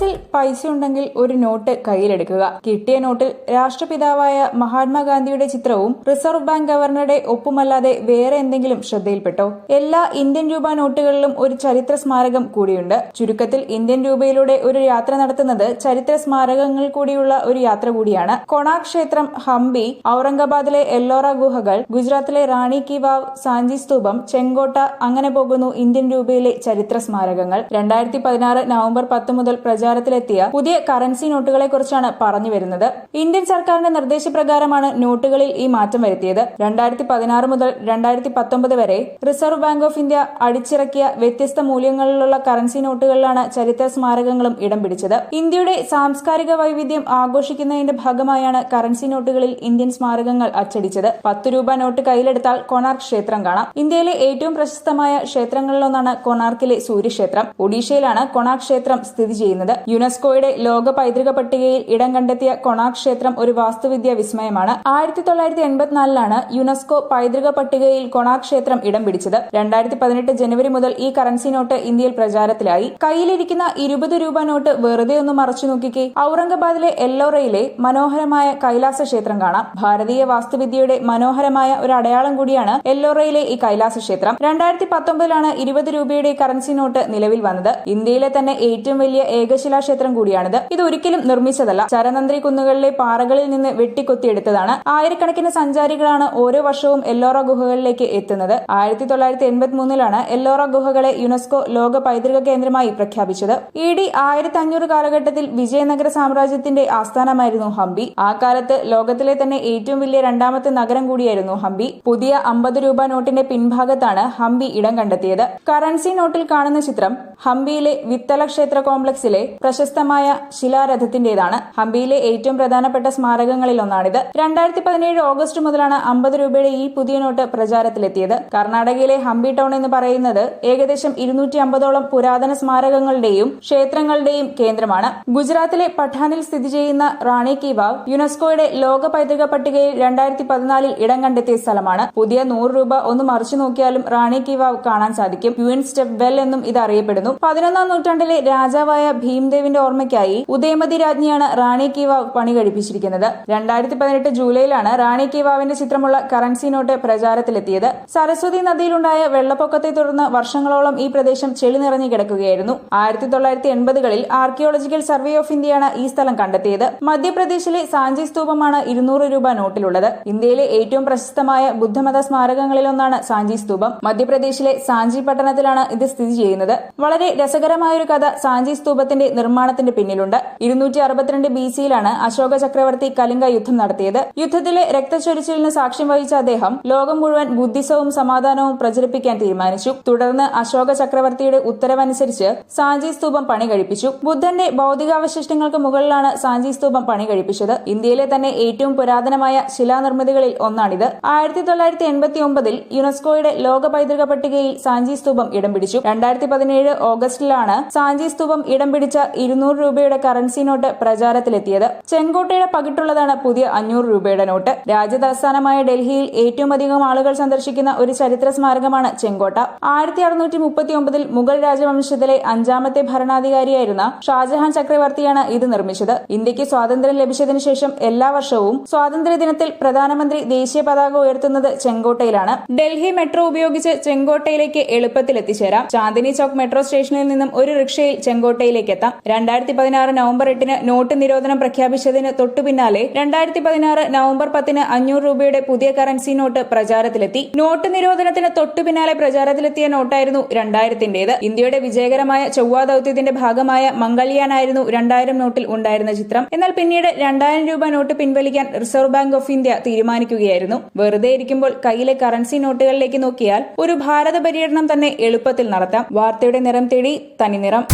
പേഴ്സിൽ പൈസ ഉണ്ടെങ്കിൽ ഒരു നോട്ട് കയ്യിലെടുക്കുക. കിട്ടിയ നോട്ടിൽ രാഷ്ട്രപിതാവായ മഹാത്മാഗാന്ധിയുടെ ചിത്രവും റിസർവ് ബാങ്ക് ഗവർണറുടെ ഒപ്പുമല്ലാതെ വേറെ എന്തെങ്കിലും ശ്രദ്ധയിൽപ്പെട്ടോ? എല്ലാ ഇന്ത്യൻ രൂപ നോട്ടുകളിലും ഒരു ചരിത്ര സ്മാരകം കൂടിയുണ്ട്. ചുരുക്കത്തിൽ ഇന്ത്യൻ രൂപയിലൂടെ ഒരു യാത്ര നടത്തുന്നത് ചരിത്ര സ്മാരകങ്ങൾ കൂടിയുള്ള ഒരു യാത്ര കൂടിയാണ്. കൊണാക് ക്ഷേത്രം ഹംപി ഔറംഗാബാദിലെ എല്ലോറ ഗുഹകൾ ഗുജറാത്തിലെ റാണി കി വാവ് സാഞ്ചി സ്തൂപം ചെങ്കോട്ട അങ്ങനെ പോകുന്നു ഇന്ത്യൻ രൂപയിലെ ചരിത്ര സ്മാരകങ്ങൾ. രണ്ടായിരത്തി പതിനാറ് നവംബർ പത്ത് മുതൽ പ്രചാരത്തിലെത്തിയ പുതിയ കറൻസി നോട്ടുകളെ കുറിച്ചാണ് പറഞ്ഞു വരുന്നത്. ഇന്ത്യൻ സർക്കാരിന്റെ നിർദ്ദേശപ്രകാരമാണ് നോട്ടുകളിൽ ഈ മാറ്റം വരുത്തിയത്. രണ്ടായിരത്തി പതിനാറ് മുതൽ രണ്ടായിരത്തി പത്തൊമ്പത് വരെ റിസർവ് ബാങ്ക് ഓഫ് ഇന്ത്യ അടിച്ചിറക്കിയ വ്യത്യസ്ത മൂല്യങ്ങളിലുള്ള കറൻസി നോട്ടുകളിലാണ് ചരിത്ര സ്മാരകങ്ങളും ഇടം പിടിച്ചത്. ഇന്ത്യയുടെ സാംസ്കാരിക വൈവിധ്യം ആഘോഷിക്കുന്നതിന്റെ ഭാഗമായാണ് കറൻസി നോട്ടുകളിൽ ഇന്ത്യൻ സ്മാരകങ്ങൾ അച്ചടിച്ചത്. പത്ത് രൂപ നോട്ട് കയ്യിലെടുത്താൽ കൊണാർക്ക് ക്ഷേത്രം കാണാം. ഇന്ത്യയിലെ ഏറ്റവും പ്രശസ്തമായ ക്ഷേത്രങ്ങളിലൊന്നാണ് കൊണാർക്കിലെ സൂര്യക്ഷേത്രം. ഒഡീഷയിലാണ് കൊണാർക്ക് ക്ഷേത്രം സ്ഥിതി ചെയ്യുന്നത്. യുനെസ്കോയുടെ ലോക പൈതൃക പട്ടികയിൽ ഇടം കണ്ടെത്തിയ കൊണാക് ക്ഷേത്രം ഒരു വാസ്തുവിദ്യാ വിസ്മയമാണ്. ആയിരത്തി തൊള്ളായിരത്തി എൺപത്തിനാലിലാണ് യുനെസ്കോ പൈതൃക പട്ടികയിൽ കൊണാക് ക്ഷേത്രം ഇടം പിടിച്ചത്. രണ്ടായിരത്തി പതിനെട്ട് ജനുവരി മുതൽ ഈ കറൻസി നോട്ട് ഇന്ത്യയിൽ പ്രചാരത്തിലായി. കയ്യിലിരിക്കുന്ന ഇരുപത് രൂപ നോട്ട് വെറുതെ ഒന്ന് മറച്ചു നോക്കിക്കേ. ഔറംഗബാദിലെ എല്ലോറയിലെ മനോഹരമായ കൈലാസ ക്ഷേത്രം കാണാം. ഭാരതീയ വാസ്തുവിദ്യയുടെ മനോഹരമായ ഒരു അടയാളം കൂടിയാണ് എല്ലോറയിലെ ഈ കൈലാസ ക്ഷേത്രം രണ്ടായിരത്തി പത്തൊമ്പതിലാണ് ഇരുപത് രൂപയുടെ കറൻസി നോട്ട് നിലവിൽ വന്നത്. ഇന്ത്യയിലെ തന്നെ ഏറ്റവും വലിയ ഏകശിലാ ക്ഷേത്രം കൂടിയാണിത്. ഇത് ഒരിക്കലും നിർമ്മിച്ചതല്ല. ചരനന്ത്രി കുന്നുകളിലെ പാറകളിൽ നിന്ന് വെട്ടിക്കൊത്തിയെടുത്തതാണ്. ആയിരക്കണക്കിന് സഞ്ചാരികളാണ് ഓരോ വർഷവും എല്ലോറ ഗുഹകളിലേക്ക് എത്തുന്നത്. ആയിരത്തി തൊള്ളായിരത്തി എൺപത്തി മൂന്നിലാണ് എല്ലോറ ഗുഹകളെ യുനെസ്കോ ലോക പൈതൃക കേന്ദ്രമായി പ്രഖ്യാപിച്ചത്. ഇ ഡി ആയിരത്തി അഞ്ഞൂറ് കാലഘട്ടത്തിൽ വിജയനഗര സാമ്രാജ്യത്തിന്റെ ആസ്ഥാനമായിരുന്നു ഹംപി. ആ കാലത്ത് ലോകത്തിലെ തന്നെ ഏറ്റവും വലിയ രണ്ടാമത്തെ നഗരം കൂടിയായിരുന്നു ഹംപി. പുതിയ അമ്പത് രൂപ നോട്ടിന്റെ പിൻഭാഗത്താണ് ഹംപി ഇടം കണ്ടെത്തിയത്. കറൻസി നോട്ടിൽ കാണുന്ന ചിത്രം ഹംപിയിലെ വിത്തല ക്ഷേത്ര കോംപ്ലക്സിലെ പ്രശസ്തമായ ശിലാരഥത്തിന്റേതാണ്. ഹംപിയിലെ ഏറ്റവും പ്രധാനപ്പെട്ട സ്മാരകങ്ങളിൽ ഒന്നാണിത് രണ്ടായിരത്തി പതിനേഴ് ഓഗസ്റ്റ് മുതലാണ് അമ്പത് രൂപയുടെ ഈ പുതിയ നോട്ട് പ്രചാരത്തിലെത്തിയത്. കർണാടകയിലെ ഹംപി ടൗൺ എന്ന് പറയുന്നത് ഏകദേശം ഇരുന്നൂറ്റി അമ്പതോളം പുരാതന സ്മാരകങ്ങളുടെയും ക്ഷേത്രങ്ങളുടെയും കേന്ദ്രമാണ്. ഗുജറാത്തിലെ പഠാനിൽ സ്ഥിതി ചെയ്യുന്ന റാണി കി വാവ് യുനെസ്കോയുടെ ലോക പൈതൃക പട്ടികയിൽ രണ്ടായിരത്തി പതിനാലിൽ ഇടം കണ്ടെത്തിയ സ്ഥലമാണ്. പുതിയ നൂറ് രൂപ ഒന്ന് മറിച്ചു നോക്കിയാലും റാണി കി വാവ് കാണാൻ സാധിക്കും. യു എൻ സ്റ്റെപ്പ് വെൽ എന്നും ഇത് അറിയപ്പെടുന്നു പതിനൊന്നാം നൂറ്റാണ്ടിലെ രാജാവായ ഭീംദേവിന്റെ ഓർമ്മയ്ക്കായി ഉദയമതി രാജ്ഞിയാണ് റാണി കി വാവ് പണി കഴിപ്പിച്ചിരിക്കുന്നത്. രണ്ടായിരത്തി പതിനെട്ട് ജൂലൈയിലാണ് റാണി കി വാവിന്റെ ചിത്രമുള്ള കറൻസി നോട്ട് പ്രചാരത്തിലെത്തിയത്. സരസ്വതി നദിയിലുണ്ടായ വെള്ളപ്പൊക്കത്തെ തുടർന്ന് വർഷങ്ങളോളം ഈ പ്രദേശം ചെളി നിറഞ്ഞു കിടക്കുകയായിരുന്നു. ആയിരത്തി തൊള്ളായിരത്തി എൺപതുകളിൽ ആർക്കിയോളജിക്കൽ സർവേ ഓഫ് ഇന്ത്യയാണ് ഈ സ്ഥലം കണ്ടെത്തിയത്. മധ്യപ്രദേശിലെ സാഞ്ചി സ്തൂപമാണ് ഇരുന്നൂറ് രൂപ നോട്ടിലുള്ളത്. ഇന്ത്യയിലെ ഏറ്റവും പ്രശസ്തമായ ബുദ്ധമത സ്മാരകങ്ങളിലൊന്നാണ് സാഞ്ചി സ്തൂപം. മധ്യപ്രദേശിലെ സാഞ്ചി പട്ടണത്തിലാണ് ഇത് സ്ഥിതി ചെയ്യുന്നത്. വളരെ രസകരമായ ഒരു കഥ സാഞ്ചി സ്തൂപത്തിന്റെ നിർമ്മാണത്തിന്റെ പിന്നിലുണ്ട്. ഇരുന്നൂറ്റി അറുപത്തിരണ്ട് ബി സിയിലാണ് അശോക ചക്രവർത്തി കലിംഗ യുദ്ധം നടത്തിയത്. യുദ്ധത്തിലെ രക്തച്ചൊരിച്ചിലിന് സാക്ഷ്യം വഹിച്ച അദ്ദേഹം ലോകം മുഴുവൻ ബുദ്ധിസവും സമാധാനവും പ്രചരിപ്പിക്കാൻ തീരുമാനിച്ചു. തുടർന്ന് അശോക ചക്രവർത്തിയുടെ ഉത്തരവനുസരിച്ച് സാഞ്ചി സ്തൂപം പണി കഴിപ്പിച്ചു. ബുദ്ധന്റെ ഭൗതികാവശിഷ്ടങ്ങൾക്ക് മുകളിലാണ് സാഞ്ചി സ്തൂപം പണി കഴിപ്പിച്ചത്. ഇന്ത്യയിലെ തന്നെ ഏറ്റവും പുരാതനമായ ശിലാനിർമ്മിതികളിൽ ഒന്നാണിത്. ആയിരത്തി തൊള്ളായിരത്തി എൺപത്തി ഒമ്പതിൽ യുനെസ്കോയുടെ ലോക പൈതൃക പട്ടികയിൽ സാഞ്ചി സ്തൂപം ഇടം പിടിച്ചു. രണ്ടായിരത്തി പതിനേഴ് ഓഗസ്റ്റിലാണ് സാഞ്ചി സ്തൂപം ഇടം പിടിച്ച ഇരുന്നൂറ് രൂപയുടെ കറൻസി നോട്ട് പ്രചാരത്തിലെത്തിയത്. ചെങ്കോട്ടയുടെ പകിട്ടുള്ളതാണ് പുതിയ അഞ്ഞൂറ് രൂപയുടെ നോട്ട്. രാജ്യതലസ്ഥാനമായ ഡൽഹിയിൽ ഏറ്റവും അധികം ആളുകൾ സന്ദർശിക്കുന്ന ഒരു ചരിത്ര സ്മാരകമാണ് ചെങ്കോട്ട. ആയിരത്തി അറുന്നൂറ്റി മുപ്പത്തി ഒമ്പതിൽ മുഗൾ രാജവംശത്തിലെ അഞ്ചാമത്തെ ഭരണാധികാരിയായിരുന്ന ഷാജഹാൻ ചക്രവർത്തിയാണ് ഇത് നിർമ്മിച്ചത്. ഇന്ത്യയ്ക്ക് സ്വാതന്ത്ര്യം ലഭിച്ചതിനു ശേഷം എല്ലാ വർഷവും സ്വാതന്ത്ര്യ ദിനത്തിൽ പ്രധാനമന്ത്രി ദേശീയ പതാക ഉയർത്തുന്നത് ചെങ്കോട്ടയിലാണ്. ഡൽഹി മെട്രോ ഉപയോഗിച്ച് ചെങ്കോട്ടയിലേക്ക് എളുപ്പത്തിൽ എത്തിച്ചേരാം ചാന്ദിനി ചൌക്ക് മെട്രോ സ്റ്റേഷനിൽ നിന്നും ഒരു റിക്ഷയിൽ ചെങ്കോട്ടയിലേക്ക് എത്താം രണ്ടായിരത്തി പതിനാറ് നവംബർ എട്ടിന് നോട്ട് നിരോധനം പ്രഖ്യാപിച്ചതിന് തൊട്ടു പിന്നാലെ രണ്ടായിരത്തി പതിനാറ് നവംബർ പത്തിന് അഞ്ഞൂറ് രൂപയുടെ പുതിയ കറൻസി നോട്ട് പ്രചാരത്തിലെത്തി. നോട്ട് നിരോധനത്തിന് തൊട്ടു പിന്നാലെ പ്രചാരത്തിലെത്തിയ നോട്ടായിരുന്നു രണ്ടായിരത്തിന്റേത്. ഇന്ത്യയുടെ വിജയകരമായ ചൊവ്വാ ദൌത്യത്തിന്റെ ഭാഗമായ മംഗളിയാനായിരുന്നു രണ്ടായിരം നോട്ടിൽ ഉണ്ടായിരുന്ന ചിത്രം. എന്നാൽ പിന്നീട് രണ്ടായിരം രൂപ നോട്ട് പിൻവലിക്കാൻ റിസർവ് ബാങ്ക് ഓഫ് ഇന്ത്യ തീരുമാനിക്കുകയായിരുന്നു. വെറുതെ ഇരിക്കുമ്പോൾ കയ്യിലെ കറൻസി നോട്ടുകളിലേക്ക് നോക്കിയാൽ ഒരു ഭാരത പര്യടനം തന്നെ എളുപ്പത്തിൽ നടത്താം. വാർത്തയുടെ നിറം തേടി തനിനിറം.